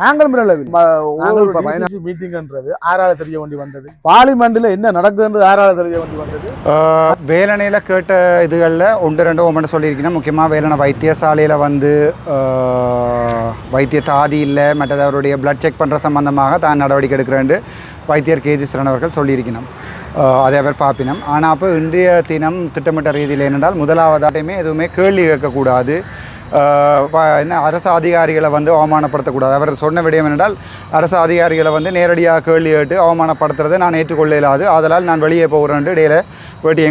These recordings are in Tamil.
நாங்களும் விரலவில்லை மீட்டிங்ன்றது ஆறால தெரிய வேண்டி வந்தது. பார்லிமெண்ட்ல என்ன நடக்குதுன்றது ஆறால தெரிய வேண்டி வந்தது. வேலனையில் கேட்ட இதுகளில் ஒன்று ரெண்டு ஒன்று சொல்லியிருக்கீங்கன்னா முக்கியமாக வேலனை வைத்தியசாலையில் வந்து வைத்திய தாதி இல்லை மற்றது அவருடைய பிளட் செக் பண்ணுற சம்பந்தமாக தான் நடவடிக்கை எடுக்கிறேன் வைத்தியர் கேதீஸ்வரன் அவர்கள் சொல்லியிருக்கணும். அதை அவர் பார்ப்பினம் ஆனால் அப்போ இன்றைய தினம் திட்டமிட்ட ரீதியில் என்னென்றால் முதலாவதாகவே எதுவுமே கேள்வி கேட்கக்கூடாது. என்ன அரசு அதிகாரிகளை வந்து அவமானப்படுத்தக்கூடாது. அவர் சொன்ன விடயம் என்னென்றால் அரசு அதிகாரிகளை வந்து நேரடியாக கேள்வி கேட்டு அவமானப்படுத்துறதை நான் ஏற்றுக்கொள்ள இல்லாது அதனால் நான் வெளியே போகிறேன் இடையில போயிட்டு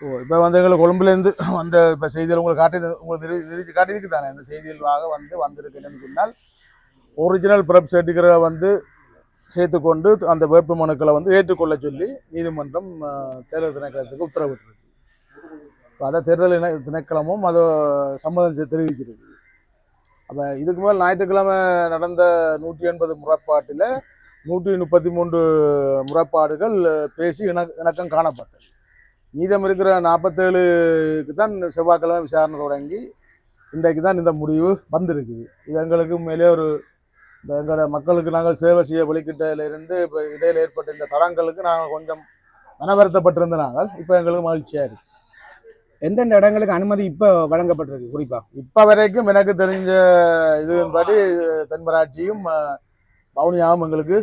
ஓ இப்போ வந்து எங்களுக்கு கொழும்புலேருந்து வந்த இப்போ செய்தியில் உங்களுக்கு காட்டி உங்களுக்கு நிரூ காட்டியிருக்கு தானே? இந்த செய்திகளாக வந்து வந்திருக்கு என்னன்னு சொன்னால் ஒரிஜினல் பிறப் சர்டிஃபிகேட்டை வந்து சேர்த்துக்கொண்டு அந்த வேட்பு மனுக்களை வந்து ஏற்றுக்கொள்ள சொல்லி நீதிமன்றம் தேர்தல் திணைக்களத்துக்கு உத்தரவிட்டிருக்கு அதை தேர்தல் இணை திணைக்களமும் அதை சம்மதம் தெரிவிக்கிறது. அப்போ இதுக்கு மேல் ஞாயிற்றுக்கிழமை நடந்த நூற்றி எண்பது முறைப்பாட்டில் நூற்றி முப்பத்தி மூன்று முறைப்பாடுகள் பேசி இண இணக்கம் காணப்பட்டது. மீதம் இருக்கிற நாற்பத்தேழுக்கு தான் செவ்வாய்க்கிழமை விசாரணை தொடங்கி இன்றைக்கு தான் இந்த முடிவு வந்திருக்குது. இது எங்களுக்கு மேலே ஒரு இந்த எங்களோட மக்களுக்கு நாங்கள் சேவை செய்ய வெளிக்கிட்டதிலிருந்து இப்போ இடையில ஏற்பட்ட இந்த தடங்களுக்கு நாங்கள் கொஞ்சம் மனவருத்தப்பட்டிருந்த நாங்கள் இப்போ எங்களுக்கு மகிழ்ச்சியாக இருக்கு. எந்தெந்த இடங்களுக்கு அனுமதி இப்போ வழங்கப்பட்டிருக்கு குறிப்பா? இப்போ வரைக்கும் எனக்கு தெரிஞ்ச இதுபடி தென்மராட்சியும் அஹ், வவுனியாவும் எங்களுக்கு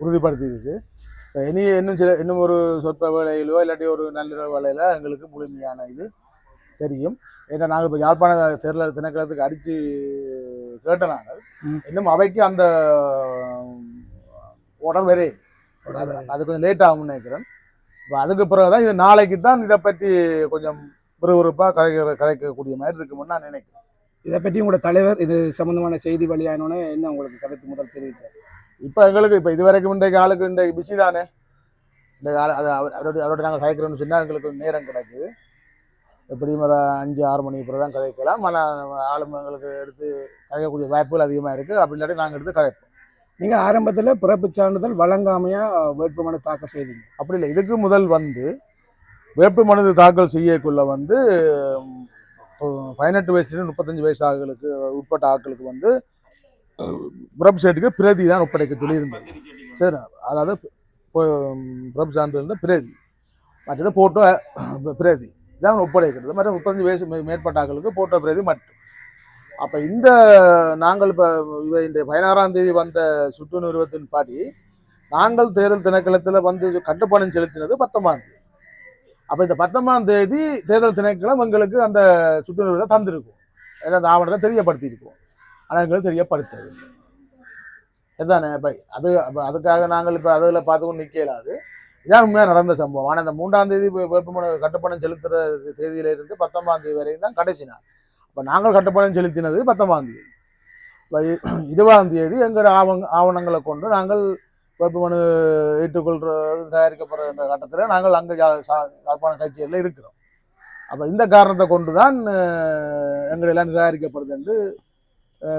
உறுதிப்படுத்தியிருக்கு. இப்ப இனி இன்னும் சில இன்னும் ஒரு சொற்ப வேலையிலோ இல்லாட்டி ஒரு நல்ல வேலையில் எங்களுக்கு முழுமையான இது தெரியும். ஏன்னா நாங்கள் இப்போ யாழ்ப்பாண தேர்தல் திணைக்களத்துக்கு அடித்து கேட்ட நாங்கள். இன்னும் அவைக்கு அந்த உடல் வரே அது கொஞ்சம் லேட் ஆகும்னு நினைக்கிறேன். இப்போ அதுக்கு பிறகு தான் இது நாளைக்கு தான் இதை பற்றி கொஞ்சம் விறுவிறுப்பாக கதைக்கிற கதைக்கக்கூடிய மாதிரி இருக்கும்னு நான் நினைக்கிறேன். இதை பற்றி உங்களோட தலைவர் இது சம்பந்தமான செய்தி வெளியானோன்னு என்ன உங்களுக்கு கருத்து முதல் தெரிவித்தார்? இப்போ எங்களுக்கு இப்போ இது வரைக்கும் இன்றைக்கு ஆளுக்கு இன்றைக்கு பிஸி தானே. இந்த அது அவர் அவரோட அவரோட நாங்கள் கதைக்கிறோம்னு சொன்னால் எங்களுக்கு நேரம் கிடைக்குது. எப்படியும் ஒரு அஞ்சு ஆறு மணி பிறகு தான் கதைக்கலாம். ஆனால் ஆளும் எங்களுக்கு எடுத்து கதைக்கக்கூடிய வாய்ப்புகள் அதிகமாக இருக்குது அப்படி இல்லாட்டி நாங்கள் எடுத்து கதைப்போம். நீங்க ஆரம்பத்துல பிறப்பு சான்றிதழ் வழங்காமையா வேட்புமனு தாக்கல் செய்தீங்க. அப்படி இல்லை. இதுக்கு முதல் வந்து வேட்புமனு தாக்கல் செய்யக்குள்ள வந்து பதினெட்டு வயசுலேருந்து முப்பத்தஞ்சு வயசு ஆட்களுக்கு உட்பட்ட ஆட்களுக்கு வந்து பிறப்பு சர்டிஃபிகேட் பிரதி தான் ஒப்படைக்க சொல்லியிருந்தது. சரி அதாவது பிறப்பு சான்றிதழ் பிரதி. மற்றது போட்டோ பிரதி. இதான் ஒப்படைக்கிறது. மற்ற முப்பத்தஞ்சு வயசு மேற்பட்டாக்களுக்கு போட்ட பிரதி மட்டும். அப்போ இந்த நாங்கள் இப்போ இந்த பதினாறாம் தேதி வந்த சுற்று நிறுவத்தின் படி நாங்கள் தேர்தல் திணைக்களத்தில் வந்து கட்டுப்பணம் செலுத்தினது பத்தொன்பதாம் தேதி. அப்போ இந்த பத்தொன்பதாம் தேதி தேர்தல் திணைக்களம் எங்களுக்கு அந்த சுற்றுநிறுவத்தை தந்திருக்கும். ஏன்னா அந்த ஆவணத்தை தெரியப்படுத்தியிருக்கோம். ஆனால் எங்களுக்கு தெரியப்படுத்தவில்லை. இதுதானே இப்போ அது அப்போ அதுக்காக நாங்கள் இப்போ அதில் பார்த்துக்கொண்டு நிற்கலாது இதான் உண்மையாக நடந்த சம்பவம். ஆனால் அந்த மூன்றாம் தேதி வேட்புமனு கட்டுப்பணம் செலுத்துகிற தேதியிலிருந்து பத்தொன்பதாம் தேதி வரையும் தான் கடைசி நாள். அப்போ நாங்கள் கட்டுப்பணம் செலுத்தினது பத்தொன்பதாம் தேதி. இப்போ இருபதாம் தேதி எங்களோட ஆவண ஆவணங்களை கொண்டு நாங்கள் வேட்புமனு ஏற்றுக்கொள்றது தயாரிக்கப்படுகின்ற கட்டத்தில் நாங்கள் அங்கே யாழ்ப்பாண கட்சிகளில் இருக்கிறோம். அப்போ இந்த காரணத்தை கொண்டு தான் எங்களெல்லாம் நிராகரிக்கப்படுது என்று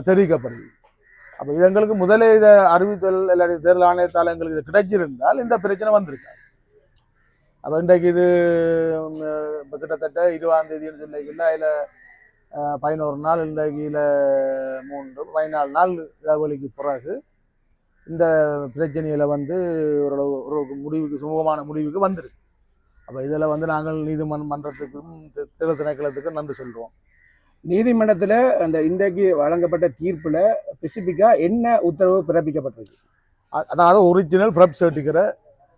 தெரிவிக்கப்படுது. அப்போ இது எங்களுக்கு முதலே இதை அறிவித்தல் இல்லாட்டி தேர்தல் ஆணையத்தால் எங்களுக்கு இது கிடைச்சிருந்தால் இந்த பிரச்சனை வந்திருக்காது. அப்போ இன்றைக்கு இது இப்போ கிட்டத்தட்ட இருபதாம் தேதின்னு சொல்லிக்கல அதில் பதினோரு நாள் இன்றைக்கு இல்லை மூன்று பதினாலு நாள் இடைவெளிக்கு பிறகு இந்த பிரச்சனையில் வந்து ஓரளவு ஒரு முடிவுக்கு சுமூகமான முடிவுக்கு வந்திருக்கு. அப்போ இதில் வந்து நாங்கள் நீதிமன் மன்றத்துக்கும் தேர்தல் திணைக்களத்துக்கும் நன்றி சொல்கிறோம் நீதிமன்றத்தில் அந்த இன்றைக்கு வழங்கப்பட்ட தீர்ப்பில் ஸ்பெசிஃபிக்காக என்ன உத்தரவு பிறப்பிக்கப்பட்டிருக்கு? அதாவது ஒரிஜினல் ப்ரப் சர்டிஃபிகரை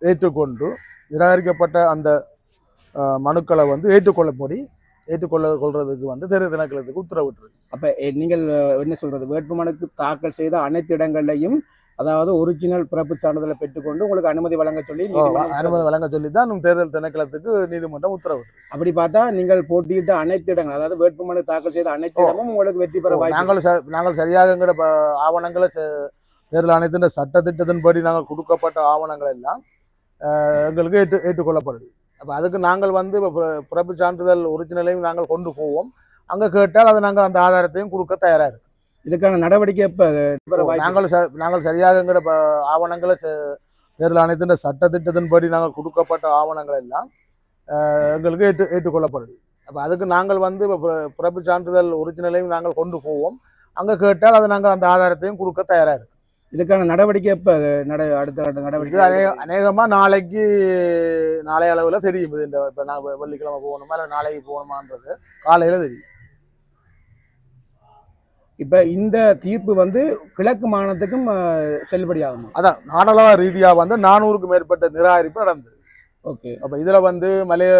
ஏற்றுக்கொண்டு நிராகரிக்கப்பட்ட அந்த மனுக்களை வந்து ஏற்றுக்கொள்ளப்படி ஏற்றுக்கொள்ள கொள்றதுக்கு வந்து தேர்தல் திணைக்களத்துக்கு உத்தரவிட்டிருக்கு. அப்ப நீங்கள் என்ன சொல்றது? வேட்புமனுக்கு தாக்கல் செய்த அனைத்து இடங்கள்லையும் அதாவது ஒரிஜினல் பிறப்பு சான்றிதழை பெற்றுக்கொண்டு உங்களுக்கு அனுமதி வழங்க சொல்லி அனுமதி வழங்க சொல்லி தான் தேர்தல் திணைக்களத்துக்கு நீதிமன்றம் உத்தரவிட்டு அப்படி பார்த்தா நீங்கள் போட்டியிட்ட அனைத்து இடங்கள் அதாவது வேட்புமனு தாக்கல் செய்த அனைத்து. இடமும் உங்களுக்கு வெற்றி பெற வாய்ப்பு நாங்கள் நாங்கள் சரியாக எங்களோட ஆவணங்களை தேர்தல் ஆணையத்தின் சட்டத்திட்டத்தின்படி நாங்கள் கொடுக்கப்பட்ட ஆவணங்கள் எல்லாம் எங்களுக்கு ஏற்று ஏற்றுக்கொள்ளப்படுது. அப்போ அதுக்கு நாங்கள் வந்து இப்ப பிற- பிறப்பு சான்றிதழ் ஒரிஜினலையும் நாங்கள் கொண்டு போவோம். அங்கே கேட்டால் அதை நாங்கள் அந்த ஆதாரத்தையும் கொடுக்க தயாராக இருக்கு. இதுக்கான நடவடிக்கை வாய்ப்பு நாங்கள் ச- நாங்கள் சரியாக எங்களோட ப- ஆவணங்களை தேர்தல் ஆணையத்தின் சட்டத்திட்டத்தின்படி நாங்கள் கொடுக்கப்பட்ட ஆவணங்கள் எல்லாம் எங்களுக்கு ஏற்று ஏற்றுக்கொள்ளப்படுது. அப்போ அதுக்கு நாங்கள் வந்து இப்போ பிற- பிறப்பு சான்றிதழ் ஒரிஜினலையும் நாங்கள் கொண்டு போவோம். அங்கே கேட்டால் அதை நாங்கள் அந்த ஆதாரத்தையும் கொடுக்க தயாராக இருக்கு. இதுக்கான நடவடிக்கை எப்ப நட அடுத்த கட்ட நடவடிக்கை அநேக அநேகமாக நாளைக்கு நாளைய அளவில் தெரியும். இது இந்த இப்போ நாங்கள் வெள்ளிக்கிழமை போகணுமா இல்லை நாளைக்கு போகணுமான்றது காலையில் தெரியும். இப்ப இந்த தீர்ப்பு வந்து கிழக்கு மாகாணத்துக்கும் அஹ், செல்லுபடியாகுமா? அதான் நாடளவ ரீதியாக வந்து நானூறுக்கு மேற்பட்ட நிராகரிப்பு நடந்தது. ஓகே. அப்போ இதில் வந்து மலைய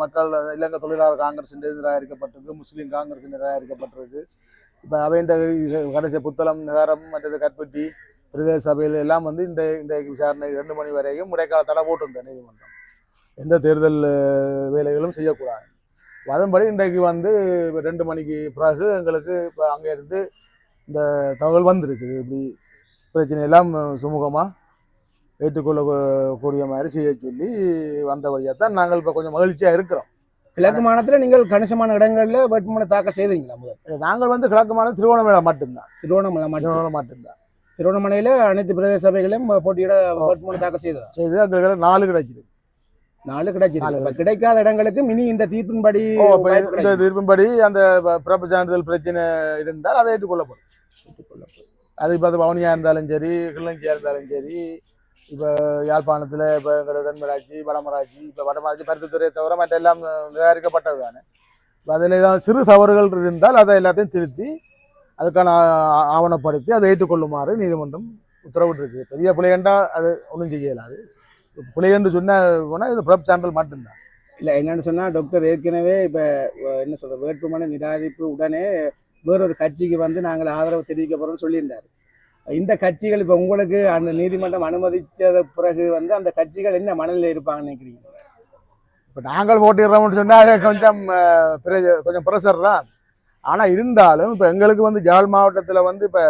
மக்கள் இலங்கை தொழிலாளர் காங்கிரஸ் நிராகரிக்கப்பட்டிருக்கு முஸ்லீம் காங்கிரஸ் நிராகரிக்கப்பட்டிருக்கு. இப்போ அவை இந்த கடைசி புத்தளம் நகரம் மற்றது கற்பட்டி பிரதேச சபையில் எல்லாம் வந்து இந்த இன்றைக்கு விசாரணை ரெண்டு மணி வரையும் இடைக்கால தடை போட்டிருந்த நீதிமன்றம். எந்த தேர்தல் வேலைகளும் செய்யக்கூடாது. அதன்படி இன்றைக்கு வந்து ரெண்டு மணிக்கு பிறகு எங்களுக்கு இப்போ அங்கே இருந்து இந்த தகவல் வந்திருக்குது. இப்படி பிரச்சனை எல்லாம் சுமூகமாக ஏற்றுக்கொள்ள கூடிய மாதிரி செய்ய சொல்லி வந்தபடியாக தான் நாங்கள் இப்போ கொஞ்சம் மகிழ்ச்சியாக இருக்கிறோம். கிழக்கு மாகாணத்துல நீங்கள் கணிசமான இடங்கள்ல வேட்புமனு தாக்கல் செய்தீங்களா முதல்? நாங்கள் வந்து கிழக்கமான திருவண்ணாமலை மட்டும்தான். திருவண்ணாமலை மட்டும். மட்டும்தான். திருவண்ணாமலையில அனைத்து பிரதேச சபைகளையும் போட்டியிட வேட்புமனு தாக்கல் செய்ததா? செய்து அங்கே நாலு கிடைச்சிருக்கு. நாலு கிடைச்சிருக்கு. கிடைக்காத இடங்களுக்கு மினி இந்த தீர்ப்பின்படி இந்த. தீர்ப்பின்படி அந்த பிறப்பு சான்றிதழ் பிரச்சனை இருந்தால் அதை ஏற்றுக்கொள்ளப்படும். அது இப்போ அது வவுனியாக இருந்தாலும் சரி கிள்ளங்கியாக இருந்தாலும் சரி இப்போ யாழ்ப்பாணத்தில் இப்போ எங்களோட தென்மராட்சி வடமராட்சி இப்போ வடமராட்சி பருத்தித்துறையை தவிர மற்ற எல்லாம் நிராகரிக்கப்பட்டது தானே இப்போ அதில் ஏதாவது சிறு தவறுகள் இருந்தால் அதை எல்லாத்தையும் திருத்தி அதுக்கான ஆவணப்படுத்தி அதை ஏற்றுக்கொள்ளுமாறு நீதிமன்றம் உத்தரவிட்டிருக்கு பெரிய பிள்ளையண்டா அது ஒன்றும் செய்யலாது பிள்ளையன்று சொன்ன போனால் இது ப்ரப் சான்றிதழ் மட்டும்தான் இல்லை என்னென்னு சொன்னால் டாக்டர் ஏற்கனவே இப்போ என்ன சொல்கிறது வேட்புமனு நிராகரிப்பு உடனே வேறொரு கட்சிக்கு வந்து நாங்கள் ஆதரவு தெரிவிக்க போகிறோம்னு சொல்லியிருந்தார் இந்த கட்சிகள் இப்போ உங்களுக்கு அந்த நீதிமன்றம் அனுமதிச்சத பிறகு வந்து அந்த கட்சிகள் என்ன மனநிலை இருப்பாங்கன்னு நினைக்கிறீங்க? இப்போ நாங்கள் போட்டிடுறோம்னு சொன்னால் கொஞ்சம் கொஞ்சம் ப்ரெஷர் தான். ஆனால் இருந்தாலும் இப்போ எங்களுக்கு வந்து ஜாழ் மாவட்டத்தில் வந்து இப்போ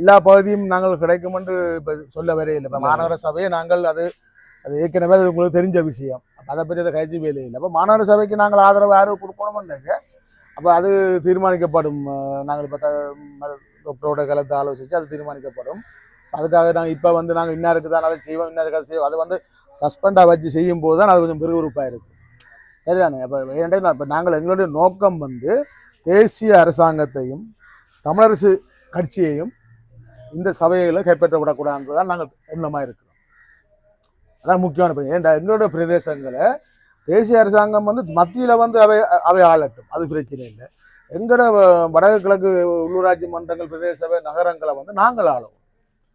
எல்லா பகுதியும் நாங்கள் கிடைக்குமென்று இப்போ சொல்ல வரையில்லை இப்போ மாநகர சபையை நாங்கள் அது அது ஏற்கனவே அது உங்களுக்கு தெரிஞ்ச விஷயம். அப்போ அதை பற்றி அதை கட்சி வேலை இல்லை. அப்போ மாநகர சபைக்கு நாங்கள் ஆதரவு ஆதரவு கொடுக்கணும்னுங்க அப்போ அது தீர்மானிக்கப்படும். நாங்கள் இப்போ டாக்டரோட கலந்து ஆலோசித்து அது தீர்மானிக்கப்படும். அதுக்காக நாங்கள் இப்போ வந்து நாங்கள் இன்னாருக்கு தான் அதை செய்வோம் இன்னாருக்கு அதை செய்வோம். அது வந்து சஸ்பெண்டாக வச்சு செய்யும் போது தான் அது கொஞ்சம் விறுவிறுப்பாக இருக்குது சரிதானே? இப்போ ஏன்னா இப்போ நாங்கள் எங்களுடைய நோக்கம் வந்து தேசிய அரசாங்கத்தையும் தமிழரசு கட்சியையும் இந்த சபைகளை கைப்பற்ற விடக்கூடாதுன்றதான் நாங்கள் எண்ணமாக இருக்கிறோம். அதான் முக்கியமான பிரச்சனை. ஏன்டா எங்களுடைய பிரதேசங்களை தேசிய அரசாங்கம் வந்து மத்தியில் வந்து அவை அவை ஆளட்டும். அது பிரச்சனை இல்லை. எங்களோட வ- வடக்கு கிழக்கு உள்ளூராட்சி மன்றங்கள் பிரதேச சபை நகரங்களை வந்து நாங்கள் ஆளுவோம்.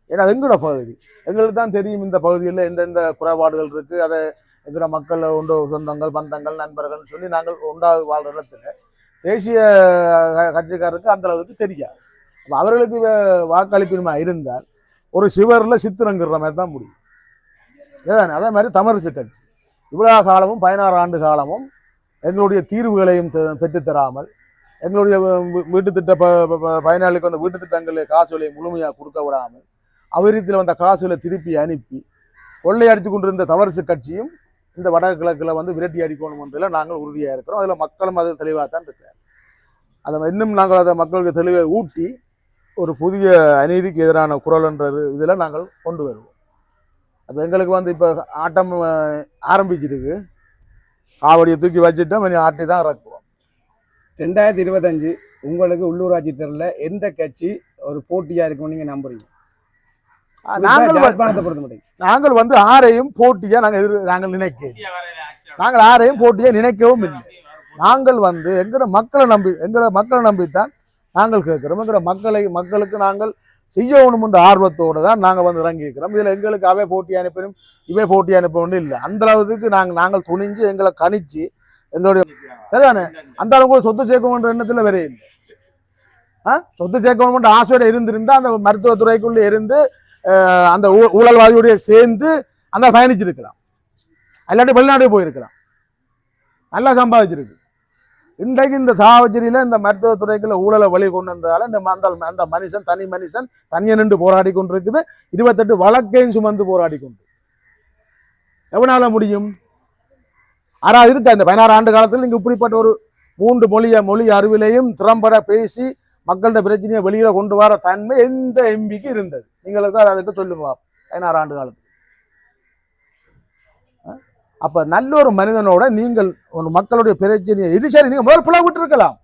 ஏன்னா அது எங்களோட பகுதி. எங்களுக்கு தான் தெரியும் இந்த பகுதியில் எந்தெந்த குறைபாடுகள் இருக்குது அதை எங்களோட மக்கள் உண்டு சொந்தங்கள் பந்தங்கள் நண்பர்கள்னு சொல்லி நாங்கள் உண்டாக வாழ்கிற இடத்துல தேசிய க- கட்சிக்காரருக்கு அந்த அளவுக்கு தெரியாது. அப்போ அவர்களுக்கு வாக்களிப்பின்மை இருந்தால் ஒரு சிவரில் சித்திரங்கிற மாதிரி தான் முடியும். ஏதானே அதே மாதிரி தமிழரசு கட்சி. இவ்வளோ காலமும் பதினாறு ஆண்டு காலமும் எங்களுடைய தீர்வுகளையும் பெற்றுத்தராமல் எங்களுடைய வீட்டு திட்ட ப பயனாளிக்கு வந்த வீட்டு திட்டங்களில் காசுகளை முழுமையாக கொடுக்க விடாமல் அவரித்தில் வந்த காசுகளை திருப்பி அனுப்பி கொள்ளையடித்து கொண்டிருந்த தமிழரசு கட்சியும் இந்த வடக்கு கிழக்கில் வந்து விரட்டி அடிக்கணும்ன்றதில் நாங்கள் உறுதியாக இருக்கிறோம். அதில் மக்களும் அது தெளிவாக தான் இருக்கிறார். அதை இன்னும் நாங்கள் அதை மக்களுக்கு தெளிவை ஊட்டி ஒரு புதிய அநீதிக்கு எதிரான குரல்ன்றது இதில் நாங்கள் கொண்டு வருவோம். அப்போ எங்களுக்கு வந்து இப்போ ஆட்டம் ஆரம்பிச்சிருக்கு. காவடியை தூக்கி வச்சுட்டோம் இனி ஆட்டி தான் இறக்குவோம். ரெண்டாயிரத்தி இருபத்தஞ்சு உங்களுக்கு உள்ளூராட்சி தேர்தலில் எந்த கட்சி ஒரு போட்டியா இருக்கும்னு நீங்க நம்புறீங்க? நாங்கள் நாங்கள் வந்து ஆரையும் போட்டியா நாங்கள் எதிர் நாங்கள் நினைக்க நாங்கள் ஆரையும் போட்டியா நினைக்கவும் இல்லை. நாங்கள் வந்து எங்களோட மக்களை நம்பி எங்களோட மக்களை நம்பித்தான் நாங்கள் கேட்கிறோம். எங்களோட மக்களை மக்களுக்கு நாங்கள் செய்யணும் என்ற ஆர்வத்தோடு தான் நாங்கள் வந்து இறங்கி இருக்கிறோம் இதில் எங்களுக்கு அவை போட்டி அனுப்பணும் இவை போட்டி அனுப்பணும் இல்லை. அந்த அளவுக்கு நாங்கள் நாங்கள் துணிஞ்சு எங்களை கணிச்சு எங்களுடைய சரிதானே? அந்த அளவுக்கு சொத்து சேர்க்கணுன்ற எண்ணத்தில் வேற ஆ? சொத்து சேர்க்கணுன்ற ஆசையோட இருந்திருந்தா அந்த மருத்துவத்துறைக்குள்ளே இருந்து அந்த ஊ- ஊழல்வாதியோடைய சேர்ந்து அந்த பயணிச்சிருக்கலாம். இல்லாட்டி வெளிநாடு போயிருக்கலாம். நல்லா சம்பாதிச்சிருக்கு. இன்றைக்கு இந்த சாவச்சேரியில் இந்த மருத்துவத்துறைக்குள்ள ஊழலை வழி கொண்டு வந்ததால் இந்த அந்த அந்த மனுஷன் தனி மனுஷன் தனியை நின்று போராடி கொண்டு இருக்குது இருபத்தெட்டு வழக்கையும் சுமந்து போராடி கொண்டு. எவனால் முடியும்? ஆனால் இருக்கா. இந்த பதினாறு ஆண்டு காலத்தில் நீங்கள் இப்படிப்பட்ட ஒரு மூன்று மொழிய மொழி அறிவிலையும் திறம்பட பேசி மக்கள்கிட்ட பிரச்சனையை வெளியில கொண்டு வர தன்மை எந்த எம்பிக்கு இருந்தது? நீங்களுக்கு அதை அதுக்கு சொல்லுங்க பதினாறு ஆண்டு காலத்தில். அப்போ நல்ல ஒரு மனிதனோட நீங்கள் ஒரு மக்களுடைய பிரச்சனையை இது சரி நீங்கள் முதல் பிள்ளை விட்டு இருக்கலாம்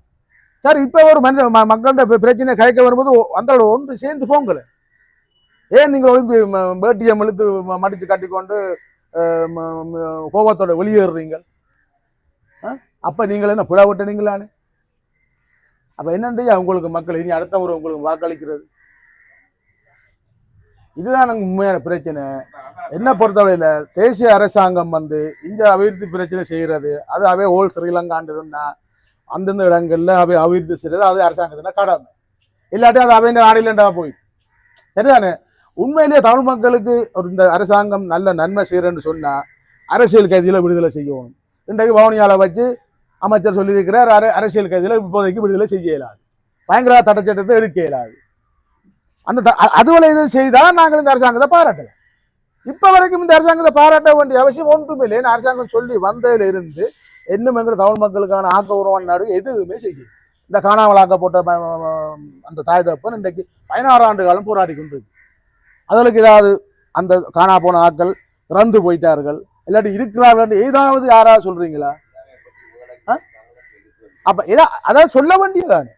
சரி இப்போ ஒரு மனித மக்களோட பிரச்சனையை கலைக்க வரும்போது ஒ- அந்த ஒன்று சேர்ந்து போங்களேன் ஏன் நீங்கள் ஒளிம்பி பேட்டியம் இழுத்து ம- கட்டிக்கொண்டு கோபத்தோட வெளியேறுறீங்க ஆ? நீங்கள் என்ன புலா விட்டனீங்களான்னு அப்போ என்னண்டு உங்களுக்கு மக்கள் இனி அடுத்த முறை உங்களுக்கு வாக்களிக்கிறது? இதுதான் எனக்கு உண்மையான பிரச்சனை. என்ன பொறுத்தவரையில் தேசிய அரசாங்கம் வந்து இந்த அபிவிருத்தி பிரச்சனை செய்யறது அது அவை ஹோல் ஸ்ரீலங்கான்னு அந்தந்த இடங்கள்ல அவை அபிவிருத்தி செய்கிறது அது அரசாங்கத்தின கடமை. இல்லாட்டி அது அவை நாடிலண்டா போய் சரிதானே? உண்மையிலேயே தமிழ் மக்களுக்கு ஒரு இந்த அரசாங்கம் நல்ல நன்மை செய்கிறேன்னு சொன்னால் அரசியல் கைதியில் விடுதலை செய்யணும். இன்றைக்கு வவுனியால வச்சு அமைச்சர் சொல்லியிருக்கிறார் அர- அரசியல் கைதியில் இப்போதைக்கு விடுதலை செய்ய இயலாது. பயங்கர தடைச்சட்டத்தை எடுக்க இயலாது. அந்த த- அதுவரை இது செய்தால் நாங்கள் இந்த அரசாங்கத்தை பாராட்டலாம். இப்போ வரைக்கும் இந்த அரசாங்கத்தை பாராட்ட வேண்டிய அவசியம் ஒன்றுமே இல்லை அரசாங்கம் சொல்லி வந்ததில் இருந்து இன்னும் எங்கள் தமிழ் மக்களுக்கான ஆக்கபூர்வமான நாடு எதுவுமே செய்யும் இந்த காணாமலாக்க போட்ட அந்த தாய் தப்பன் இன்றைக்கு பதினாறு ஆண்டு காலம் போராடி கொண்டிருக்கு. அதற்கு ஏதாவது அந்த காணா போன ஆட்கள் இறந்து போயிட்டார்கள். இல்லாட்டி இருக்கிறார்கள் ஏதாவது யாராவது சொல்றீங்களா? ஆ? அப்ப ஏதா அதாவது சொல்ல வேண்டியதானே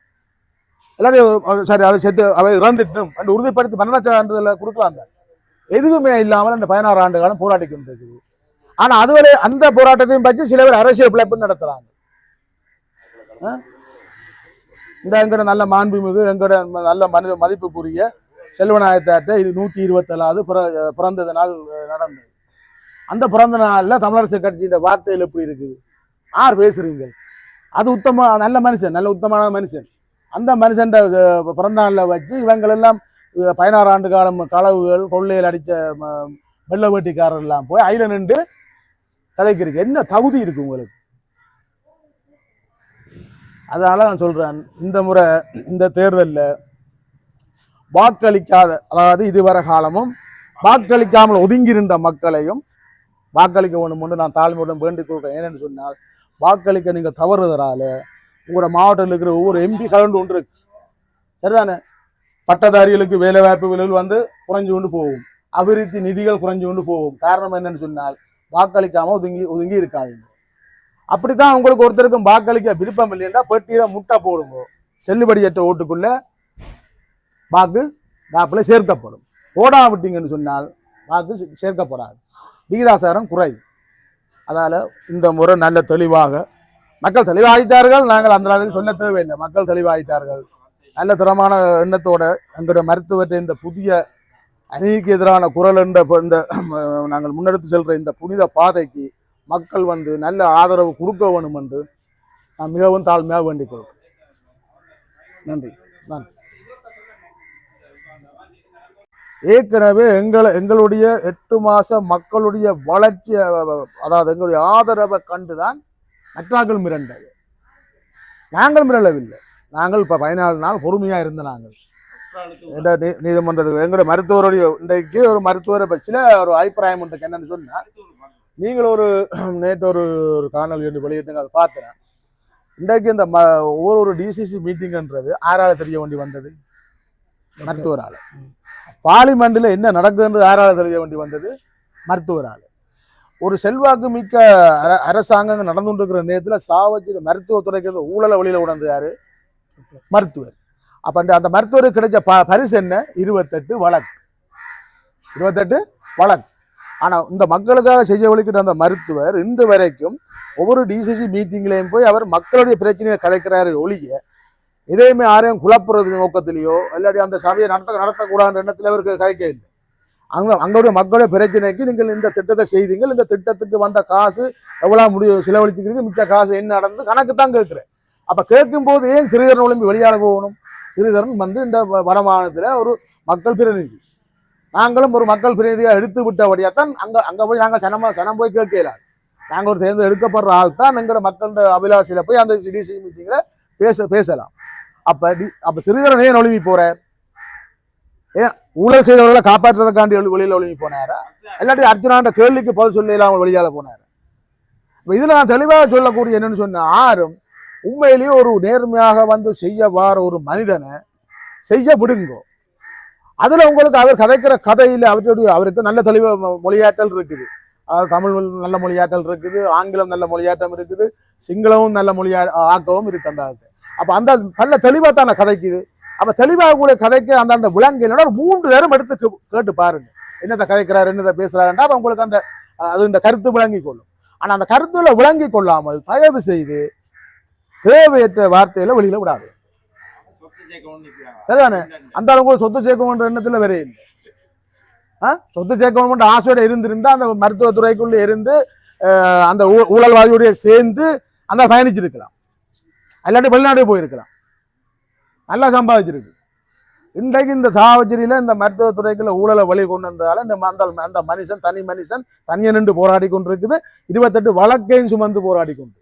எல்லாரும் சரி அவை செத்து அவை இறந்துட்டும் என்று உறுதிப்படுத்தி மரண சான்றிதழை கொடுக்கலாம் தான் எதுவுமே இல்லாமல் அந்த பதினாறு ஆண்டு காலம் போராட்டி கொண்டிருக்குது. ஆனா அதுவரை அந்த போராட்டத்தையும் பற்றி சில பேர் அரசியல் பிழைப்பு நடத்துறாங்க. இந்த எங்கட நல்ல மாண்புமிகு எங்கட நல்ல மனித மதிப்புக்குரிய செல்வநாயகத்தாட்ட இது நூற்றி இருபத்தேழாவது பிற பிறந்தது நாள் நடந்தது. அந்த பிறந்த நாளில் தமிழரசு கட்சியின் வார்த்தையில் எப்படி இருக்குது? ஆர் பேசுறீங்க அது உத்தம நல்ல மனுஷன் நல்ல உத்தமான மனுஷன். அந்த மனுஷன் பிறந்த நாளில் வச்சு இவங்களெல்லாம் பதினாறு ஆண்டு காலம் களவுகள் கொள்ளையில் அடித்த ம- வெள்ள வேட்டிக்காரர் எல்லாம் போய் ஐல நின்று கதைக்கிறீங்க என்ன தகுதி இருக்குது உங்களுக்கு? அதனால் நான் சொல்கிறேன் இந்த முறை இந்த தேர்தலில் வாக்களிக்காத அதாவது இதுவரை காலமும் வாக்களிக்காமல் ஒதுங்கியிருந்த மக்களையும் வாக்களிக்க வேண்டும் என்று நான் தாழ்மையுடன் வேண்டிக் கொள்கிறேன். ஏனென்று சொன்னால் வாக்களிக்க நீங்கள் தவறுதலால உங்களோட மாவட்டத்தில் இருக்கிற ஒவ்வொரு எம்பி கலந்து ஒன்று இருக்கு. சரிதானே? பட்டதாரிகளுக்கு வேலை விலைகள் வந்து குறைஞ்சு கொண்டு போகும். அபிவிருத்தி நிதிகள் குறைஞ்சு கொண்டு போகும். காரணம் என்னன்னு சொன்னால் வாக்களிக்காமல் ஒதுங்கி ஒதுங்கி இருக்காதீங்க. அப்படித்தான் உங்களுக்கு ஒருத்தருக்கும் வாக்களிக்க விருப்பம் இல்லைன்னா பெட்டியில் முட்டை போடுங்க. செல்லுபடியற்ற ஓட்டுக்குள்ளே வாக்கு வாக்குல சேர்க்கப்படும். போடா விட்டீங்கன்னு சொன்னால் வாக்கு சே- சேர்க்கப்படாது. விகிதாசாரம் குறை அதால் இந்த முறை நல்ல தெளிவாக மக்கள் தெளிவாகிட்டார்கள் நாங்கள் அந்த அளவுக்கு சொல்ல தேவையில்லை மக்கள் தெளிவாகிட்டார்கள் நல்ல தரமான எண்ணத்தோட எங்களுடைய மருத்துவத்தை இந்த புதிய அநீதிக்கு எதிரான குரல் என்ற இந்த நாங்கள் முன்னெடுத்து செல்கிற இந்த புனித பாதைக்கு மக்கள் வந்து நல்ல ஆதரவு கொடுக்க வேணும் என்று நான் மிகவும் தாழ்மையாக வேண்டிக் கொள்கிறேன். நன்றி. ஏற்கனவே எங்களை எங்களுடைய எட்டு மாத மக்களுடைய வளர்ச்சி அதாவது எங்களுடைய ஆதரவை கண்டுதான் மற்றாக்கள் மிரண்டது. நாங்கள் மிரளவில்லை. நாங்கள் இப்போ பதினாலு நாள் பொறுமையா இருந்த நாங்கள். நீ- நீதிமன்றத்துக்கு எங்களுடைய மருத்துவருடைய இன்றைக்கு ஒரு மருத்துவரை பற்றியில் ஒரு அபிப்பிராயம் இன்றைக்கு என்னன்னு சொன்னால் நீங்கள் ஒரு நேற்று ஒரு ஒரு காணொலி ஒன்று வெளியிட்டுங்க அதை பார்த்தேன் இன்றைக்கு இந்த ம ஒவ்வொரு டிசிசி மீட்டிங்கன்றது ஆறாவது தெரிய வேண்டி வந்தது. மருத்துவரால். பார்லிமெண்ட்டில் என்ன நடக்குதுன்றது யாரால் தெரிய வேண்டி வந்தது? மருத்துவரால். ஒரு செல்வாக்கு மிக்க அர அரசாங்கம் நடந்து கொண்டிருக்கிற நேரத்தில் சாவச்சு மருத்துவத்துறைக்கு வந்து ஊழலை வெளியில் உணர்ந்து மருத்துவர். அப்போ அந்த அந்த மருத்துவருக்கு கிடைச்ச ப பரிசு என்ன? இருபத்தெட்டு வழக்கு. இருபத்தெட்டு வழக்கு. ஆனால் இந்த மக்களுக்காக செய்ய வழிக்கிட்ட அந்த மருத்துவர் இன்று வரைக்கும் ஒவ்வொரு டிசிசி மீட்டிங்லேயும் போய் அவர் மக்களுடைய பிரச்சனையை கதைக்கிறாரு ஒழிய இதையுமே யாரையும் குழப்புறது நோக்கத்திலேயோ இல்லாட்டி அந்த சபையை நடத்த நடத்தக்கூடாது எண்ணத்தில் அவருக்கு கைக்க இல்லை. அங்க அங்களுடைய மக்களுடைய பிரச்சனைக்கு நீங்கள் இந்த திட்டத்தை செய்தீங்கள் இந்த திட்டத்துக்கு வந்த காசு எவ்வளோ முடிவு செலவழிச்சுக்கிறீங்க மிச்ச காசு என்ன நடந்து கணக்கு தான் கேட்குறேன். அப்போ கேட்கும் போது ஏன் சிறிதரன் ஒளிம்பி வெளியால போகணும்? சிறிதரன் வந்து இந்த வ- வடமாநிலத்தில் ஒரு மக்கள் பிரதிநிதி. நாங்களும் ஒரு மக்கள் பிரதிநிதியாக எடுத்து விட்டபடியாக தான் அங்கே அங்கே போய் நாங்கள் சனமாக சனம் போய் கேட்கல நாங்கள் ஒரு தேர்ந்து எடுக்கப்படுற ஆள் தான் எங்களோட மக்களோட அபிலாஷையில் போய் அந்த டிசி மீட்டிங்கில் பேச பேசலாம். அப்போ டி அப்போ சிறிதரன் ஏன் ஒளிவி போகிறார் ஏன் ஊழல் செய்தவர்களை காப்பாற்றுறதுக்காண்டி வெளி- வெளியில ஒளிவி போனாரா? இல்லாட்டி அர்ஜுனாண்ட கேள்விக்கு பதில் சொல்ல அவங்க வெளியால போனாரு. இப்போ இதில் நான் தெளிவாக சொல்லக்கூடிய என்னன்னு சொன்ன ஆறும் உண்மையிலேயே ஒரு நேர்மையாக வந்து செய்ய வார ஒரு மனிதனை செய்ய விடுங்கோ. அதுல உங்களுக்கு அவர் கதைக்கிற கதையில் அவருடைய அவருக்கு நல்ல தெளிவு மொழியாற்றல் இருக்குது. அதாவது தமிழ் நல்ல மொழியாற்றல் இருக்குது ஆங்கிலம் நல்ல மொழியாட்டம் இருக்குது சிங்களமும் நல்ல மொழியா ஆக்கவும் இருக்கு அந்த அப்போ அந்த நல்ல தெளிவாக தானே கதைக்குது? அப்போ தெளிவாக கூட கதைக்கு அந்த அந்த விலங்கு ஒரு மூன்று நேரம் எடுத்து கே- கேட்டு பாருங்க. என்னத்தை கதைக்கிறாரு என்னத்தை பேசுறாருன்றா அப்போ உங்களுக்கு அந்த அது இந்த கருத்து விளங்கி கொள்ளும். ஆனால் அந்த கருத்துல விளங்கி கொள்ளாமல் தயவு செய்து தேவையற்ற வார்த்தையில வெளியில விடாது. சரிதானே? அந்த அளவுக்கு சொத்து சேர்க்கணுன்ற எண்ணத்தில் வேற இல்லை. ஆ? சொத்து சேர்க்கணுன்ற ஆசையோட இருந்திருந்தா அந்த மருத்துவத்துறைக்குள்ளே இருந்து அந்த ஊ- ஊழல்வாதியோடைய சேர்ந்து அந்த பயணிச்சிருக்கலாம். இல்லாட்டி வெளிநாடு போயிருக்கலாம். நல்லா சம்பாதிச்சிருக்கு. இன்றைக்கு இந்த சாவச்சரியில் இந்த மருத்துவத்துறைக்குள்ள ஊழலை வழி கொண்டு வந்ததால் இந்த அந்த அந்த மனுஷன் தனி மனுஷன் தனியை நின்று போராடி கொண்டிருக்குது. இருபத்தெட்டு வழக்கையும் சுமந்து போராடி கொண்டு.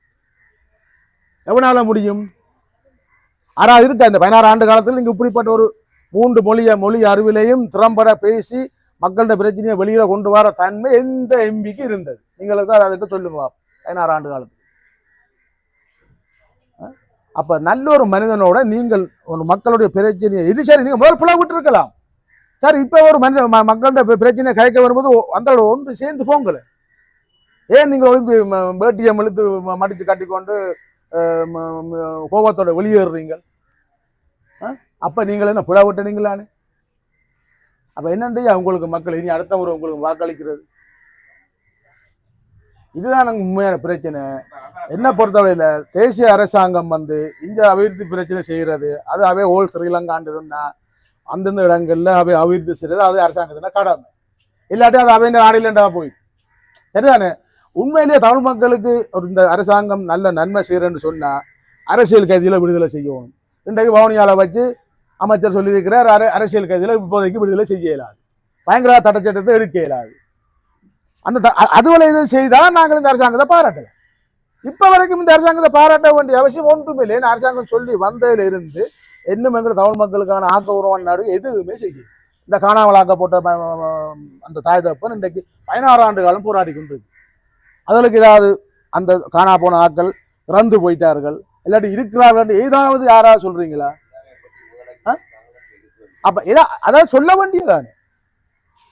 எவனால் முடியும்? ஆனால் இருக்கா? இந்த பதினாறு ஆண்டு காலத்தில் நீங்கள் இப்படிப்பட்ட ஒரு மூன்று மொழிய மொழி அறிவிலையும் திறம்பட பேசி மக்கள்கிட்ட பிரச்சனையை வெளியில் கொண்டு வர தன்மை எந்த எம்பிக்கு இருந்தது? நீங்களுக்கு அதை அதுக்கு சொல்லுங்க பதினாறு ஆண்டு காலத்துக்கு அப்போ நல்ல ஒரு மனிதனோட நீங்கள் ஒரு மக்களுடைய பிரச்சனையை இது சரி நீங்கள் முதல் புல விட்டுருக்கலாம். சார் சரி ஒரு மனித ம- மக்கள்கிட்ட பிரச்சனையை கலைக்க வரும்போது அந்த ஒன்று சேர்ந்து போங்களேன் ஏன் நீங்கள் ஒழுங்கு வேட்டியை இழுத்து ம- கட்டிக்கொண்டு கோபத்தோட வெளியேறுறீங்க? அப்போ நீங்கள் என்ன புலா விட்டுனீங்களான்னு அப்போ என்னண்டு உங்களுக்கு மக்கள் இனி அடுத்த ஒரு உங்களுக்கு வாக்களிக்கிறது? இதுதான் எனக்கு உண்மையான பிரச்சனை. என்ன பொறுத்தவரையில தேசிய அரசாங்கம் வந்து இந்த அபிவிருத்தி பிரச்சனை செய்கிறது அது அவை ஓல் ஸ்ரீலங்காண்டதுன்னா அந்தந்த இடங்களில் அவை அபிவிருத்தி செய்கிறது அது அரசாங்கத்தின கடமை. இல்லாட்டி அது அவையின் நாடிலண்டா போய் சரிதானே? உண்மையிலேயே தமிழ் மக்களுக்கு ஒரு இந்த அரசாங்கம் நல்ல நன்மை செய்கிறேன்னு சொன்னால் அரசியல் கைதியில் விடுதலை செய்யணும். இன்றைக்கு பவனியால் வச்சு அமைச்சர் சொல்லியிருக்கிறார் அரசியல் கைதியில் இப்போதைக்கு விடுதலை செய்ய இயலாது. பயங்கர தடைச்சட்டத்தை எடுக்க இயலாது. அந்த த- அதுவரை எதுவும் செய்தால் நாங்கள் இந்த அரசாங்கத்தை பாராட்டலாம். இப்போ வரைக்கும் இந்த அரசாங்கத்தை பாராட்ட வேண்டிய அவசியம் ஒன்றுமே இல்லை அரசாங்கம் சொல்லி வந்ததில் இருந்து இன்னும் எங்கள் தமிழ் மக்களுக்கான ஆக்கபூர்வமான நாடு எதுவுமே செய்யும் இந்த காணாமலாக்கப்பட்ட ம- அந்த தாய் தப்பன் இன்றைக்கு பதினாறு ஆண்டு காலம் போராடி கொண்டிருக்கு. அதற்கு ஏதாவது அந்த காணா போன ஆட்கள் இறந்து போயிட்டார்கள் இல்லாட்டி இருக்கிறார்கள் ஏதாவது யாராவது சொல்றீங்களா? ஆ? அப்ப ஏதா அதாவது சொல்ல வேண்டியதானே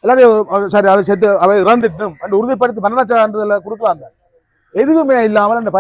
எல்லாரும் சாரி அவர் செத்து அவை இறந்துட்டும். அந்த உறுதிப்படுத்தி மரண சான்றிதழை கொடுக்கலாம் அந்த எதுவுமே இல்லாமல் அந்த